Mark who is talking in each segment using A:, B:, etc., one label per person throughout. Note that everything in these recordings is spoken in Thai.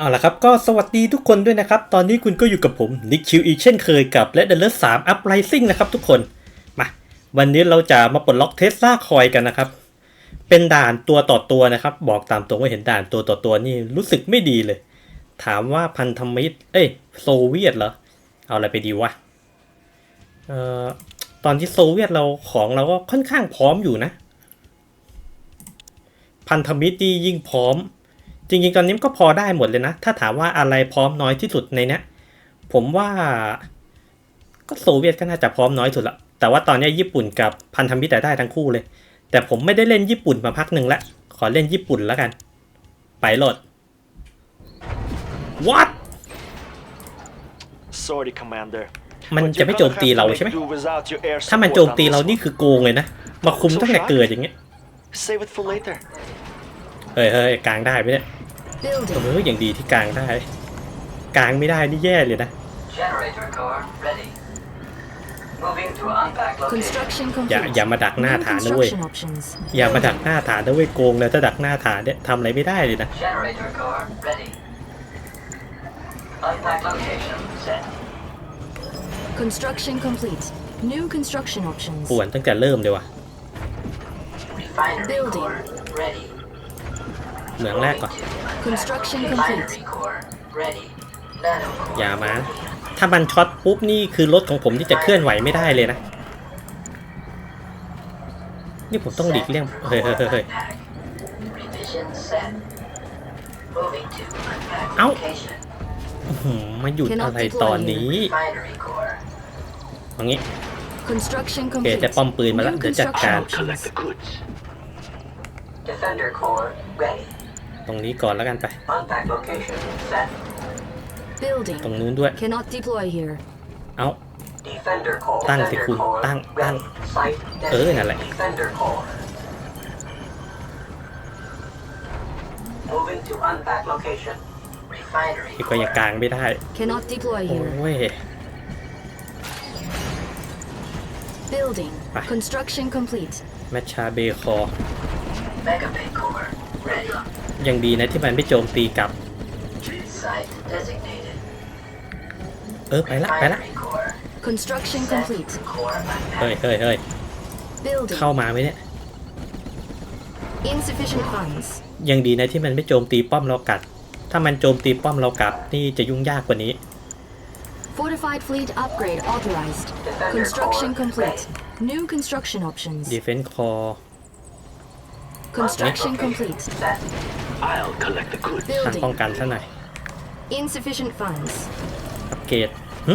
A: เอาละครับก็สวัสดีทุกคนด้วยนะครับ ตอนนี้คุณก็อยู่กับผมนิกคิวอีกเช่นเคยกับและเดลเลอร์สามอัพไรซิ่งนะครับทุกคน มา วันนี้เราจะมาปลดล็อกเทสลาคอยกันนะครับ เป็นด่านตัวต่อตัวนะครับ บอกตามตรงว่าเห็นด่านตัวต่อตัวนี่รู้สึกไม่ดีเลย ถามว่าพันธมิตร เอ้ยโซเวียตเหรอ เอาอะไรไปดีวะเอ่อตอนที่โซเวียตเราของเราก็ค่อนข้างพร้อมอยู่นะ พันธมิตรที่ยิ่งพร้อม จริงๆ ตอนนี้มันก็พอได้หมดเลยนะ ถ้าถามว่าอะไรพร้อมน้อยที่สุดในเนี้ย ผมว่าก็โซเวียตก็น่าจะพร้อมน้อยสุดละ แต่ว่าตอนนี้ญี่ปุ่นกับพันธมิตรได้ทั้งคู่เลย แต่ผมไม่ได้เล่นญี่ปุ่นมาพักหนึ่งแล้วขอเล่นญี่ปุ่นแล้วกัน ไปโหลด what
B: Sorry, Commander.
A: มัน
B: But
A: จะ
B: you're
A: ไม่โจม
B: gonna
A: ตี
B: have to
A: เรา
B: make
A: ใช่ไหม
B: do without your air
A: ถ้ามัน
B: support
A: โจม
B: on
A: ตี
B: this
A: เรา
B: one.
A: นี่คือโกงเลยนะ มาคุมตั้งแต่เกิดอย่างเงี้ย
B: Save it for later.
A: เฮ้ยเฮ้ยกลางได้ไหมเนี่ย
C: Building.
A: เอออย่างดีที่กลางได้ กลางไม่ได้นี่แย่เลยนะ
D: Generator core ready. Moving to unpack location.
C: Construction
A: อย่า
C: complete.
A: อย่ามาดักหน้า
C: New
A: ฐานนะเว้ย
C: construction options.
A: อย่ามาดักหน้าฐานนะเว้ยโกงเลยถ้าดักหน้าฐานเนี่ยทำอะไรไม่ได้เลยนะ
D: Generator core ready. Unpack location set.
C: Construction complete. New construction options.
A: ป่วนตั้งแต่เริ่มเลยว่ะ
D: Refinery
C: Building.
D: Core ready.
A: เหมืองแรกก่อน
C: Construction complete.
D: Refinery core ready. Nano core.
A: อย่ามา ถ้ามันช็อตปุ๊บนี่คือรถของผมที่จะเคลื่อนไหวไม่ได้เลยนะ นี่ผมต้องหลีกเลี่ยงเฮ้ยเฮ้ยเฮ้ยเฮ้ย
D: Unpack. Revision set. Moving to unpack
A: Ow.
D: location.
A: อื้อหือมาหยุดอะไรตอนนี้
D: Refinery core.
A: อย่างงี้
C: Construction
A: โอเค
C: complete.
A: จะป้อมปืนมาแล้ว
C: New
A: เดี๋ยวจัด
C: construction
A: การ
C: options.
B: goods.
D: Defender core ready.
A: ตรงนี้ก่อนแล้วกันไป
D: Unpack location set.
A: ตรง
C: Building.
A: นู้นด้วย
C: Cannot deploy here.
A: เอ้า
D: Defender core.
A: ตั้งสิ
D: Defender
A: คุณ
D: core
A: ตั้ง
D: ready.
A: ตั้ง
D: Site
A: เออนั่นแหละ
D: Defender core. Moving to unpack location. Refinery
A: ที่ก็ยังกลางไม่ได้
C: Cannot deploy
A: โอ้
C: here.
A: ย
C: Building.
A: Bye.
C: Construction complete.
A: แมชชาเบคอ
D: Mega Bay core. Ready.
A: ยังดีนะที่มันไม่โจมตีกลับ
D: Site designated.
A: เออ ไปละ ไปละ
D: Refinery core.
C: Construction
D: Set
C: complete.
D: core unpack.
A: เฮ้ยเฮ้ยเฮ้ย
C: Building.
A: เข้ามาไหมเนี่ย
C: Insufficient funds.
A: ยังดีนะที่มันไม่โจมตีป้อมเรากัด ถ้ามันโจมตีป้อมเรากลับนี่จะยุ่งยากกว่านี้
C: Fortified fleet upgrade authorized.
D: Defender
C: Construction
D: core
C: complete.
D: ready.
C: New construction options.
A: Defense Core
C: Construction complete.
D: Set.
B: I'll collect the goods.
A: สั่งป้อง
C: Building.
A: กันซะหน่อย
C: Insufficient funds.
A: อัปเกรดหึ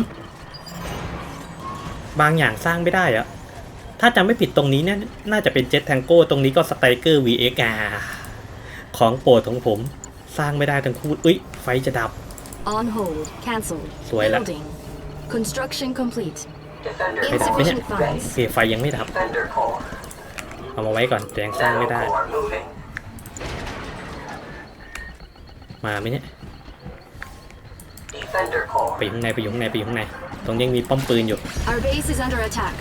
A: บางอย่างสร้างไม่ได้อะถ้าจำไม่ผิดตรงนี้เนี่ยน่าจะเป็นเจ็ตแทงโก้ตรงนี้ก็สไตรเกอร์ VX อะของโปรดของผมสร้างไม่ได้ทั้งคู่อุ้ย ไฟจะดับ
C: On hold. Cancelled.
A: Suela.
C: Building. Construction complete.
D: Defender
A: Mày đập cái
D: core
C: Insufficient
A: nhá.
D: ready.
C: funds.
A: โอเคไฟยังไม่ดับ
D: Defender core.
A: เอามาไว้ก่อนแต่ยังสร้าง
D: Nano
A: ไม่ได้
D: core moving.
A: มาไหมเนี่ย
D: Defender core.
A: ไปอยู่ข้างในไปอยู่ข้างในไปอยู่ข้างในตรงนี้ยังมีป้อมปืนอยู่
C: Our base is under attack.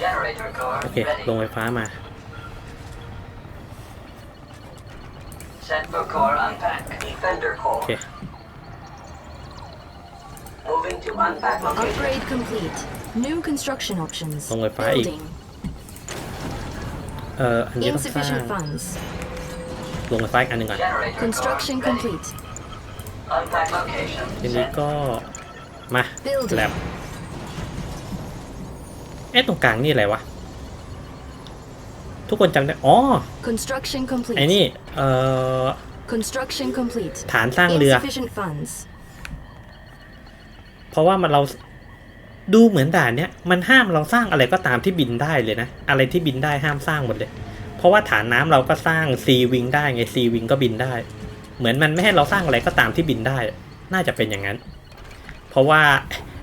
D: Generator core
A: โอเคลง
D: ready.
A: ไฟฟ้ามา
D: Set for core unpack. Defender
A: โอ
D: core.
A: เค
D: Moving to unpack location.
C: Upgrade complete. New construction options.
A: Không phải phải.
C: Building.
A: เอ่ออันนี้ต้องสร้าง
C: Insufficient funds.
A: ลงไฟฟ้าอีกอันหนึ่งก่อน
D: Generator
C: Construction
D: core ready.
C: complete.
D: Unpack location.
A: ทีนี้
D: Set.
A: ก็มา
C: Building.
A: แลบเอ๊ะตรงกลางนี่อะไรวะ ทุกคนจำได้ อ๋อ
C: Construction
A: ไอ้
C: complete.
A: นี่ เอ่อ
C: Construction complete.
A: ฐานสร้างเรือ
C: Insufficient funds.
A: เพราะว่ามันเราดูเหมือนด่านเนี้ยมันห้ามเราสร้างอะไรก็ตามที่บินได้เลยนะ อะไรที่บินได้ห้ามสร้างหมดเลยเพ ราะว่าฐานน้ำเราก็สร้างซีวิงได้ไงซีวิงก็บินได้ เหมือนมันไม่ให้เราสร้างอะไรก็ตามที่บินได้ น่าจะเป็นอย่างนั้น เพราะว่า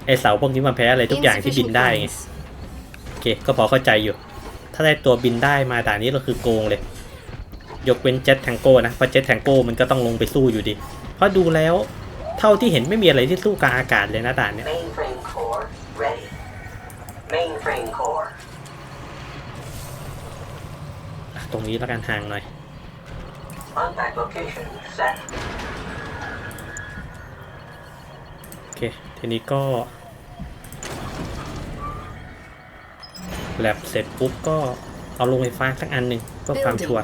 A: ไอเสาพวกนี้มันแพ้อะไรทุกอย่างที่บิน
C: Insufficient
A: ได้ไง
C: funds.
A: โอเคก็พอเข้าใจอยู่ ถ้าได้ตัวบินได้มาด่านนี้เราคือโกงเลย ยกเว้นเจ็ตแทงโก้นะเพราะเจ็ตแทงโก้มันก็ต้องลงไปสู้อยู่ดี เพราะดูแล้วเท่าที่เห็นไม่มีอะไรที่สู้กลางอากาศเลยนะด่านเนี้ย
D: Mainframe core ready. Mainframe core.
A: อะ ตรงนี้แล้วกันห่างหน่อย
D: Unpack location set.
A: โอเคทีนี้ก็แลบเสร็จปุ๊บก็เอาลงไฟฟ้าสักอันหนึ่งเพื่อความชัวร์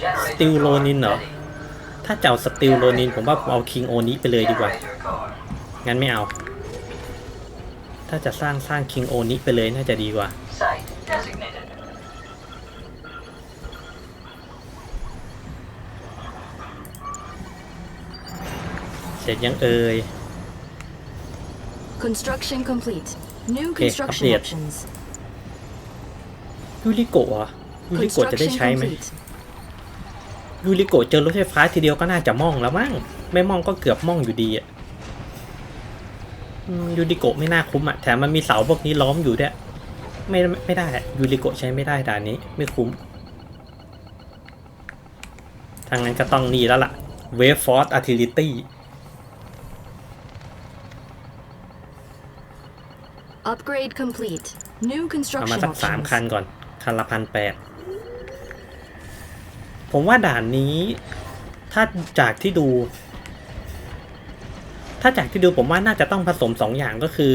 D: Generator
A: Steel
D: core
A: Ronin เหรอ
D: ready.
A: ถ้าจะเอาสติลโรนินผมว่าผมเอาคิงโอนี้ไปเลยดีกว่า
D: Generator core.
A: งั้นไม่เอา ถ้าจะสร้างสร้างคิงโอนี้ไปเลยน่าจะดีกว่า เสร็จยังเอ่ย
C: Construction complete. New
A: Okay,
C: construction
A: update.
C: options.
A: ยูริโกะเหรอยูริโกะจะได้
C: Construction
A: ใช้ไหม
C: complete.
A: ยูริโกะเจอรถไฟฟ้าทีเดียวก็น่าจะม่องแล้วมั้งไม่ม่องก็เกือบม่องอยู่ดีอะอืมยูริโกะไม่น่าคุ้มอะแถมมันมีเสาพวกนี้ล้อมอยู่ด้วยไม่ไม่ได้อะยูริโกะใช้ไม่ได้ด่านนี้ ไม่คุ้มทางนั้นก็ต้องนี่แล้วล่ะเวฟฟอร์สอาร์ติลิตี้
C: Upgrade complete. New
A: เอามา
C: construction
A: สักสาม
C: options.
A: คันก่อน คันละพันแปดผมว่าด่านนี้ ถ้าจากที่ดู ถ้าจากที่ดูผมว่าน่าจะต้องผสมสองอย่างก็คือ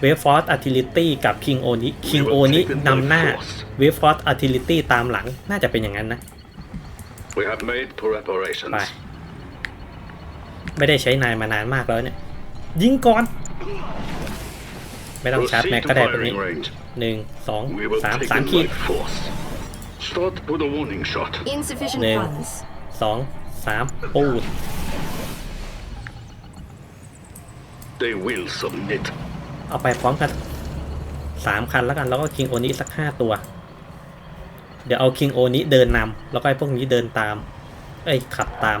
A: เวฟฟอร์สอาร์ติลิตี้กับคิงโอนิคิงโอนินำหน้าเวฟฟอร์สอาร์ติลิตี้ตามหลัง น่าจะเป็นอย่างนั้นนะ
E: We have made
A: ไป
E: preparations.
A: ไม่ได้ใช้นายมานานมากแล้วเนี่ย ยิงก่อน ไม่ต้องชาร์จ
E: Proceed
A: แม็ก
E: to
A: ก็ได้ตรงนี้
E: firing range.
A: หนึ่งสอง
E: We will
A: สาม
E: take
A: สาม
E: them
A: ขีด
E: by force. Start with a warning shot.
C: Insufficient
A: Name.
C: funds.
A: สองสามปูด
E: They will submit.
A: เอาไปพร้อมกันสามคันแล้วกันแล้วก็คิงโอนี้สักห้าตัว เดี๋ยวเอาคิงโอนี้เดินนำแล้วก็ไอ้พวกนี้เดินตามเอ้ยขับตาม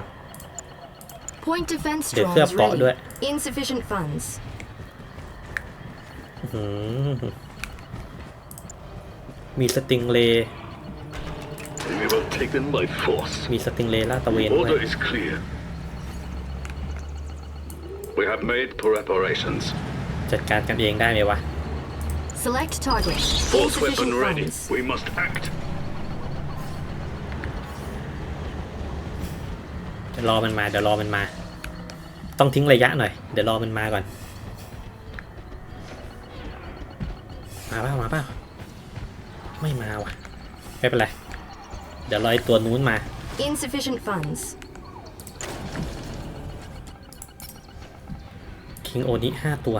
C: Point defense
A: เดี๋ยวเคลือบ
C: drones
A: เกาะด้วย
C: ready. Insufficient funds.
A: อื้อหือมีสติงเลย์
E: We will take them by force.
A: มีสติงเลย์ลาดตระเวนด้ว
E: Order
A: ย
E: is clear. We have made preparations.
A: จัดการกันเองได้ไหมวะ
C: Select target.
E: Force weapon
C: Insufficient
E: ready.
C: funds.
E: We must act.
A: เดี๋ยวรอมันมา เดี๋ยวรอมันมา ต้องทิ้งระยะหน่อย เดี๋ยวรอมันมาก่อน มาเปล่ามาเปล่าไม่มาว่ะ ไม่เป็นไร เดี๋ยวรอไอ้ตัวนู้นมา
C: Insufficient funds.
A: คิงโอนี้ห้าตัว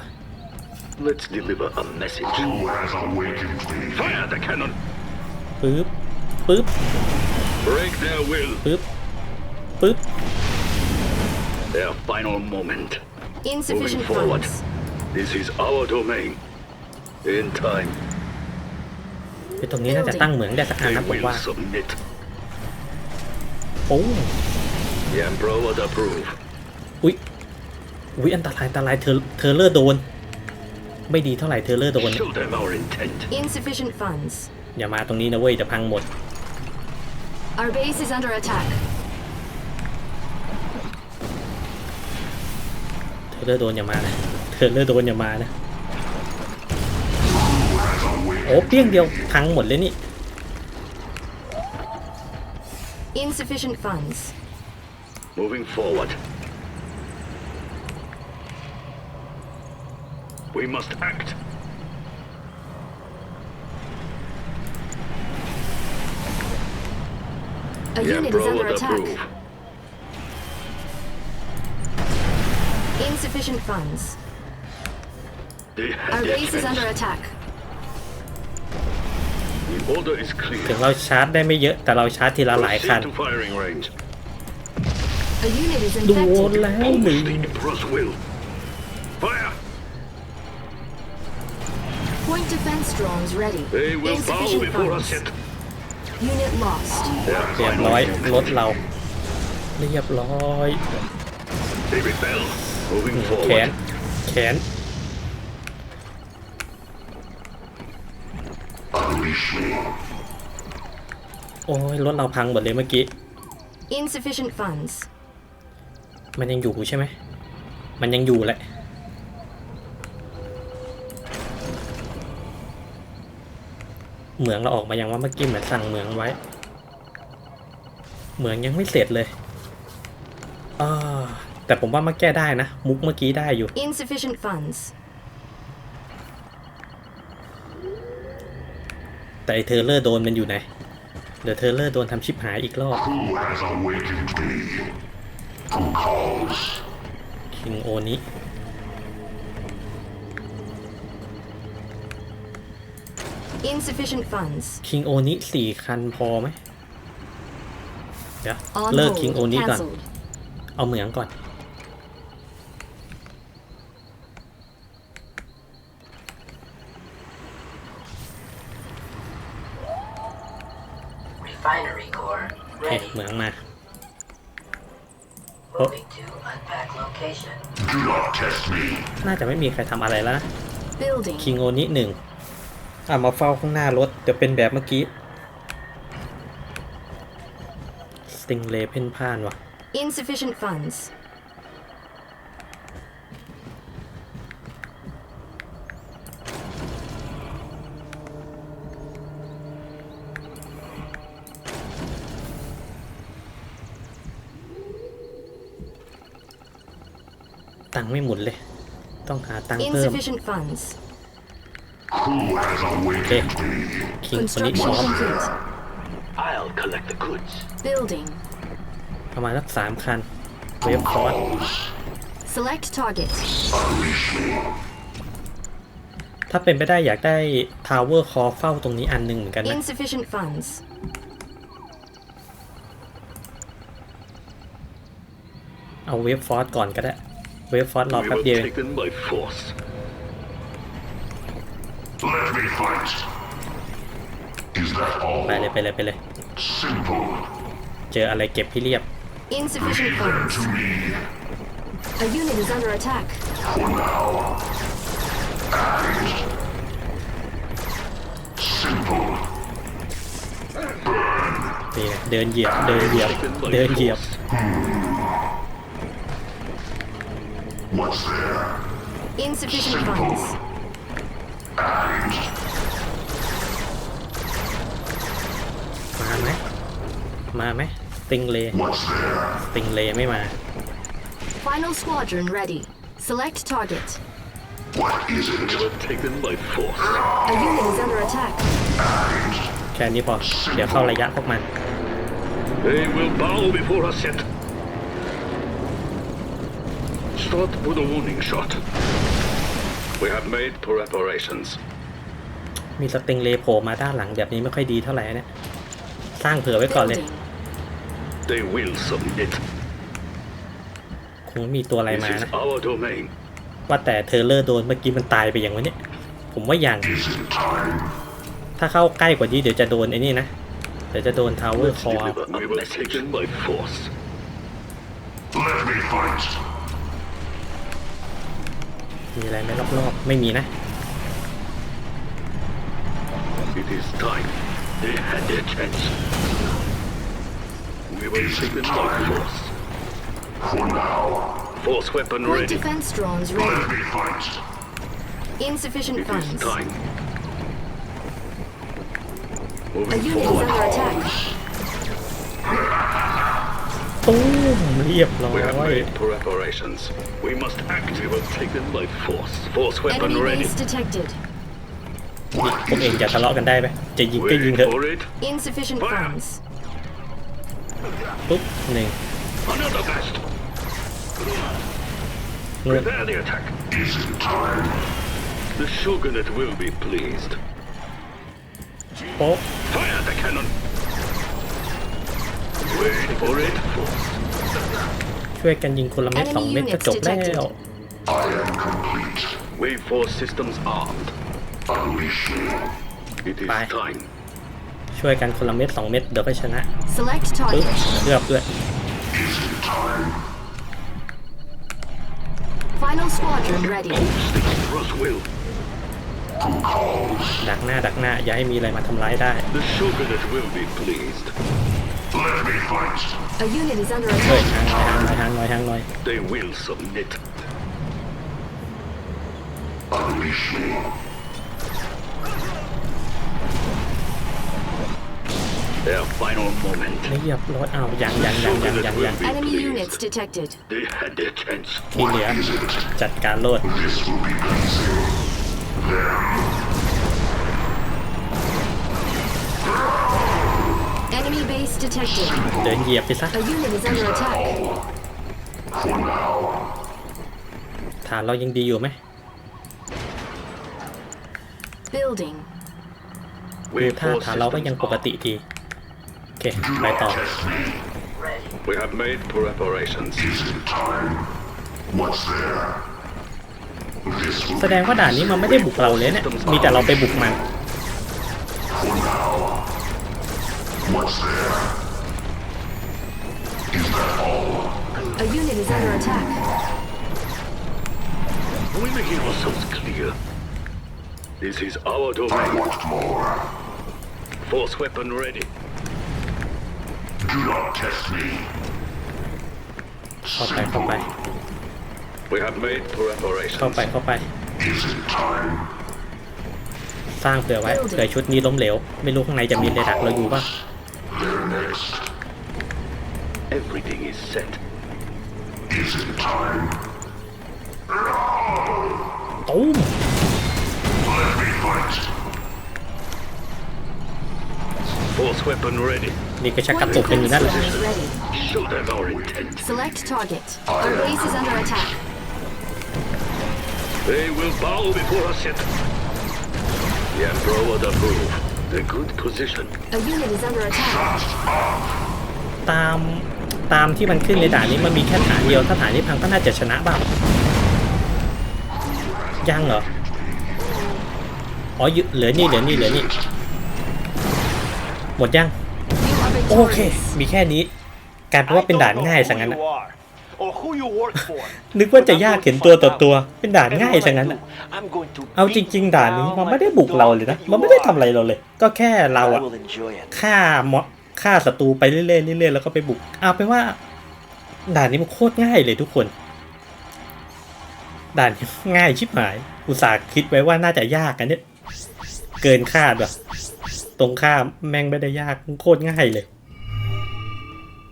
E: Let's deliver a message. Fire the cannon.
A: ปึ๊บ ปึ๊บ
E: Break their will.
A: ปึ๊บ ปึ๊บ
E: Their final moment.
C: Insufficient
E: Moving forward.
C: funds.
E: This is our domain. In time,
A: ไอ้ตรงนี้น่าจะตั้งเหมืองได้สักอัน
E: they
A: นะผม
E: will
A: ว่า
E: submit.
A: โอ้
E: The Emperor would approve.
A: อุ๊ยอุ๊ยอันตรายอันตรายเธอเธอเลอร์โดน ไม่ดีเท่าไหร่เธอเลอร์โดน
E: Show them our intent.
C: Insufficient funds.
A: อย่ามาตรงนี้นะเว้ยจะพังหมด
C: Our base is under attack.
A: เธอเลอร์โดนอย่ามานะเธอเลอร์โดนอย่ามานะ โอ้เปี้ยงเดียว พังหมดเลยนี่
C: Insufficient funds.
E: Moving forward. We must act.
C: A
E: The
C: unit is
E: Emperor
C: under
E: would
C: attack.
E: approve.
C: Insufficient funds.
E: They
C: Our
E: have their
C: base is
E: chance.
C: under attack.
E: The order is
A: ถึง
E: clear.
A: เราชาร์จได้ไม่เยอะแต่เราชาร์จทีละหลายคัน
E: Proceed to firing range.
C: A unit is
A: โดน
C: infected.
A: แล้วหนึ่ง
E: Almost the Emperor's will. Fire!
C: Point defense drones ready.
E: They will bow
C: Insufficient
E: before us
C: funds.
E: yet.
C: Unit lost.
E: Their
A: เรียบ
E: final
A: ร้อย
E: moment.
A: รถเรา เรียบร้อย
E: They rebel. Moving
A: แขน
E: forward.
A: แขน โอ้ยรถเราพังหมดเลยเมื่อกี้
C: Insufficient funds.
A: มันยังอยู่ใช่ไหม มันยังอยู่แหละ
E: The
A: เหมืองเราออกมายังว่าเมื่อกี้เหมือนสั่งเหมืองไว้ เหมืองยังไม่เสร็จเลยอ่าแต่ผมว่ามาแก้ได้นะ มุกเมื่อกี้ได้อยู่
C: Insufficient funds.
A: แต่ไอเทอร์เลอร์โดนมันอยู่ไหนเดี๋ยวเทอร์เลอร์โดนทำชิปหายอีกรอบ
F: Who has awakened me? Who calls?
A: คิงโอนิ
C: Insufficient funds.
A: คิงโอนิสี่คันพอไหม เดี๋ยว
C: On
A: เลิกคิง
C: hold.
A: โอนิก่อน
C: Cancelled.
A: เอาเหมืองก่อน
D: Refinery core
A: โอ เค
D: ready.
A: เหมืองมา
D: Moving to unpack location.
F: Do not test me.
A: น่าจะไม่มีใครทำอะไรแล้วนะ
C: Building.
A: คิงโอนิหนึ่งอะมาเฝ้าข้างหน้ารถจะเป็นแบบเมื่อกี้สติงเลเพ่นพ่านว่ะ
C: Insufficient funds.
A: ไม่หมุนเลย ต้องหาตังค์เพิ่ม
C: Insufficient funds.
F: Who has
A: โอเค
F: awakened me?
A: คิงคนนี้
C: Construction
A: พร้อม
C: complete.
B: I'll collect the goods.
C: Building.
A: ประมาณสักสามคัน เวฟฟอร์ส
C: Select target.
F: Unleash me.
A: ถ้าเป็นไปได้อยากได้ทาวเวอร์คอเฝ้าตรงนี้อันหนึ่งเหมือนกันนะ
C: Insufficient funds.
A: เอาเวฟฟอร์สก่อนก็ได้ เวฟฟอร์สรอ
E: We
A: แป๊บ
E: were
A: เดียว
E: taken by force.
F: Let me fight. Is that all?
A: ไปเลยไปเลยไปเลย
F: Simple.
A: เจออะไรเก็บให้เรียบ
C: Insufficient
F: Leave them
C: funds.
F: to me.
C: A unit is under attack.
F: For now. And simple.
A: นี่ไงเดินเหยียบเดินเหยียบ
E: Taken by
A: เดินเหยียบ
E: force.
F: What's there?
C: Insufficient funds.
F: And
A: มาไหม มาไหมติงเล
F: what's there?
A: ติงเลไม่มา
C: Final squadron ready. Select target.
F: What is
E: We
F: it?
E: were taken by force.
C: A unit is under attack.
A: แค่นี้พอ เดี๋ยวเข้าระยะพวกมัน
E: They will bow before us yet. Start with a warning shot. We have made preparations.
A: มีสติงเลโผล่มาด้านหลังแบบนี้ไม่ค่อยดีเท่าไหร่นะสร้างเผื่อไว้ก่อนเลย
C: Building.
E: They will submit.
A: คงไม่มีตัวอะไร
E: This
A: มา
E: is
A: นะ
E: our domain.
A: ว่าแต่เทอร์เลอร์โดนเมื่อกี้มันตายไปอย่างวะเนี่ย ผมว่าอย่าง
F: Is it time?
A: ถ้าเข้าใกล้กว่านี้เดี๋ยวจะโดนไอ้นี่นะ เดี๋ยวจะโดนทาวเวอร์
E: Let's
A: คอ
E: deliver a message. taken by force.
F: Let me fight.
A: มีอะไรไหมรอบๆ ไม่มีนะ
E: It is time. They had their chance. We were taken by force.
F: For now.
E: Force weapon
C: Point
E: ready.
C: defense drones
F: Let
C: ready.
F: me fight.
C: Insufficient
E: It is
C: funds.
E: time.
C: A
E: Moving
C: unit is
E: forward.
C: under attack.
A: ตู้มเรียบร้อ
E: We have
A: ย
E: made preparations. We must act. We were taken by force. Force weapon
C: Enemy
E: ready.
C: base detected.
A: นี่พวกเองจะทะเลาะกันได้ไหมจะยิงก็ยิง
E: Wait
A: เถอะ
E: for it.
C: Insufficient
E: Fire.
C: funds.
A: ปุ๊บหนึ่ง
E: Another blast.
A: นู่น
E: Prepare the attack.
F: Is it time?
E: The shogunate will be pleased.
A: โป๊ะ
E: Fire the cannon. Wait for it. Force.
A: ช่วยกันยิงคนละเม็ด
C: Enemy
A: สองเม็ดก็
C: units
A: จบแล้ว
C: detected.
F: I am complete.
E: Wave force systems armed.
F: Unleash me.
E: It is
A: Bye.
E: time.
A: ช่วยกันคนละเม็ดสองเม็ดเดี๋ยวก็ชนะ
C: Select
A: ปึ๊บ
C: target.
A: เลือกด้วย
F: Is it time?
C: Final squadron ready.
E: Stick Roswell.
F: Who calls?
A: ดักหน้าดักหน้าอย่าให้มีอะไรมาทำร้ายได้
E: The shogunate will be pleased.
F: Let me fight.
C: A unit is under
A: เฮ้ย
C: attack.
A: ทางหน่อยทางหน่อยทางหน่อยทางหน่อย
E: They will submit.
F: Unleash me.
E: Their final moment.
A: ไม่เรียบร้อยอ้าวยังยังยังยังยังยัง
C: Enemy units detected.
E: They had their chance.
A: ที่เหลือจัดการโลด
F: This will be easy.
C: Enemy base detected.
A: เดินเหยียบไปซะ
C: A unit is under attack.
F: For now.
A: ฐานเรายังดีอยู่ไหม
C: Building.
A: ดูท่าฐานเราก็ยังปกติดี โอเค ไปต่อ
F: Test me.
E: We have made preparations.
F: Is it time? What's there? This will
A: แสดงว่าด่านนี้มันไม่ได้บุกเราเลยเนี่ย มีแต่เราไปบุกมัน
F: What's there? Is that all?
C: A unit is under attack.
E: Are we making ourselves clear? This is our
F: I
E: domain.
F: want more.
E: Force weapon ready.
F: Do not test me.
A: เข้าไปเข้าไป
E: We have made
A: เข้า
E: preparations.
A: ไปเข้าไป
F: Is it time?
A: สร้างเผื่อไว้เผื่อชุดนี้ล้มเหลว ไม่รู้ข้างในจะมีอะไรดักเราอยู่ป่ะ
F: There next.
E: Everything is set.
F: Is it time?
A: ตุ้ม
F: Let me fight.
E: Force weapon ready.
A: นี่ก็ชักกระตุกกันอยู่นั่นแหละ
C: Squadron is ready.
E: Show them our intent.
C: Select target. Our base is under attack.
E: They will bow before us yet. The Emperor would approve. A good position.
C: A unit is under attack.
A: ตามตามที่มันขึ้นในด่านนี้มันมีแค่ฐานเดียว ถ้าฐานนี้พังก็น่าจะชนะบ้างยังเหรอ อ๋ออยู่เหลือนี่เหลือนี่เหลือนี่ หมดยัง
C: You are
A: โอเค
C: victorious.
A: มีแค่นี้กลายเป็นว่าเป็นด่านง่ายสังนั้น
B: who
A: อะ
B: you are or who you work for.
A: นึกว่าจะยากเห็นตัวต่อตัว เป็นด่านง่ายสังนั้นอะ
B: I'm going to
A: เอาจริง ๆ ด่านนี้มันไม่ได้บุกเราเลยนะ มันไม่ได้ทำอะไรเราเลย ก็แค่เรา
B: I
A: อะ
B: will enjoy it.
A: ฆ่ามอฆ่าศัตรูไปเรื่อยๆเรื่อยๆแล้วก็ไปบุกเอาเป็นว่า ด่านนี้มันโคตรง่ายเลยทุกคน ด่านนี้ง่ายชิบหาย อุตส่าห์คิดไว้ว่าน่าจะยากกันเนี่ย เกินคาดแบบตรงข้ามแม่งไม่ได้ยากโคตรง่ายเลย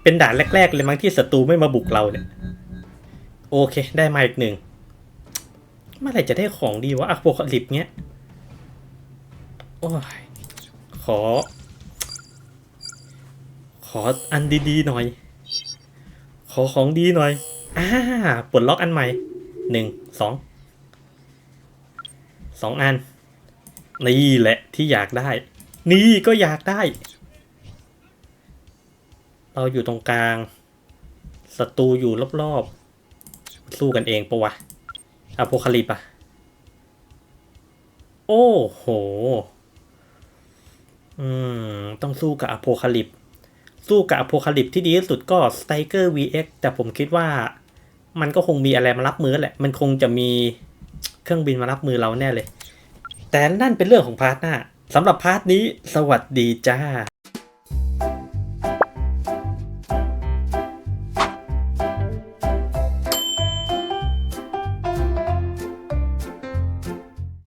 A: เป็นด่านแรก ๆ เลยมั้งที่ศัตรูไม่มาบุกเราเนี่ย โอเค ได้มาอีกหนึ่งเมื่อไหร่จะได้ของดีวะอะโปคลิปเนี้ย โอ้ย ขอ ขออันดีๆหน่อย ขอของดีหน่อย อ่าปลดล็อกอันใหม่หนึ่งสองสองอัน นี่แหละที่อยากได้ นี่ก็อยากได้ เราอยู่ตรงกลางศัตรูอยู่รอบๆ สู้กันเองปะวะอโพคาลิปอะโอ้โห อืม ต้องสู้กับอโพคาลิป สู้กับอโพคาลิปที่ดีที่สุดก็ Striker VX แต่ผมคิดว่า มันก็คงมีอะไรมารับมือแหละ มันคงจะมีเครื่องบินมารับมือเราแน่เลย แต่นั่นเป็นเรื่องของพาร์ทหน้าสำหรับพาร์ทนี้ สวัสดีจ้า